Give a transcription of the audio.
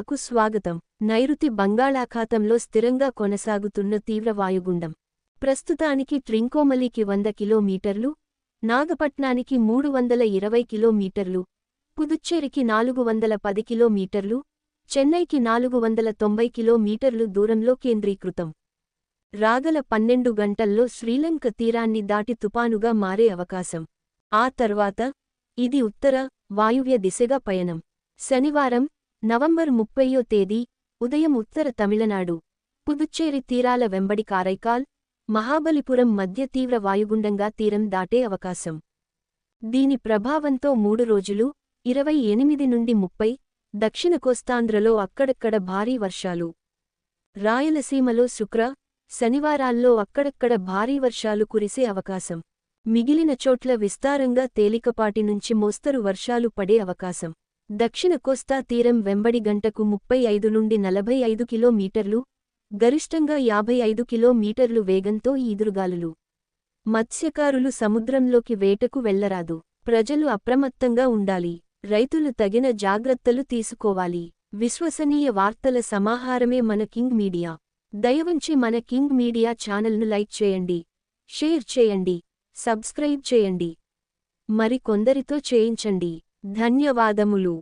ఇండియాకు స్వాగతం. నైరుతి బంగాళాఖాతంలో స్థిరంగా కొనసాగుతున్న తీవ్ర వాయుగుండం ప్రస్తుతానికి ట్రింకోమలికి వంద కిలోమీటర్లు నాగపట్నానికి మూడు వందల ఇరవై కిలోమీటర్లు పుదుచ్చేరికి నాలుగు వందల పది కిలోమీటర్లు చెన్నైకి నాలుగు వందల తొంభై కిలోమీటర్లు దూరంలో కేంద్రీకృతం. రాగల పన్నెండు గంటల్లో శ్రీలంక తీరాన్ని దాటి తుపానుగా మారే అవకాశం. ఆ తర్వాత ఇది ఉత్తర వాయువ్య దిశగా పయనం. శనివారం నవంబర్ ముప్పయ్యో తేదీ ఉదయం ఉత్తర తమిళనాడు. పుదుచ్చేరి తీరాల వెంబడి కారైకాల్ మహాబలిపురం మధ్య తీవ్ర వాయుగుండంగా తీరం దాటే అవకాశం. దీని ప్రభావంతో మూడు రోజులు ఇరవై ఎనిమిది నుండి ముప్పై దక్షిణ కోస్తాంధ్రలో అక్కడక్కడ భారీ వర్షాలు. రాయలసీమలో శుక్ర శనివారాల్లో అక్కడక్కడ భారీ వర్షాలు కురిసే అవకాశం. మిగిలిన చోట్ల విస్తారంగా తేలికపాటి నుంచి మోస్తరు వర్షాలు పడే అవకాశం. దక్షిణ కోస్తా తీరం వెంబడి గంటకు ముప్పై ఐదు నుండి నలభై ఐదు కిలోమీటర్లు గరిష్టంగా యాభై ఐదు కిలోమీటర్లు వేగంతో ఈదురుగాలులు. మత్స్యకారులు సముద్రంలోకి వేటకు వెళ్ళరాదు. ప్రజలు అప్రమత్తంగా ఉండాలి. రైతులు తగిన జాగ్రత్తలు తీసుకోవాలి. విశ్వసనీయ వార్తల సమాహారమే మన కింగ్ మీడియా. దయవంచి మన కింగ్ మీడియా ఛానల్ను లైక్ చేయండి షేర్ చేయండి సబ్స్క్రైబ్ చేయండి. మరి కొందరితో చేయించండి. ధన్యవాదములు.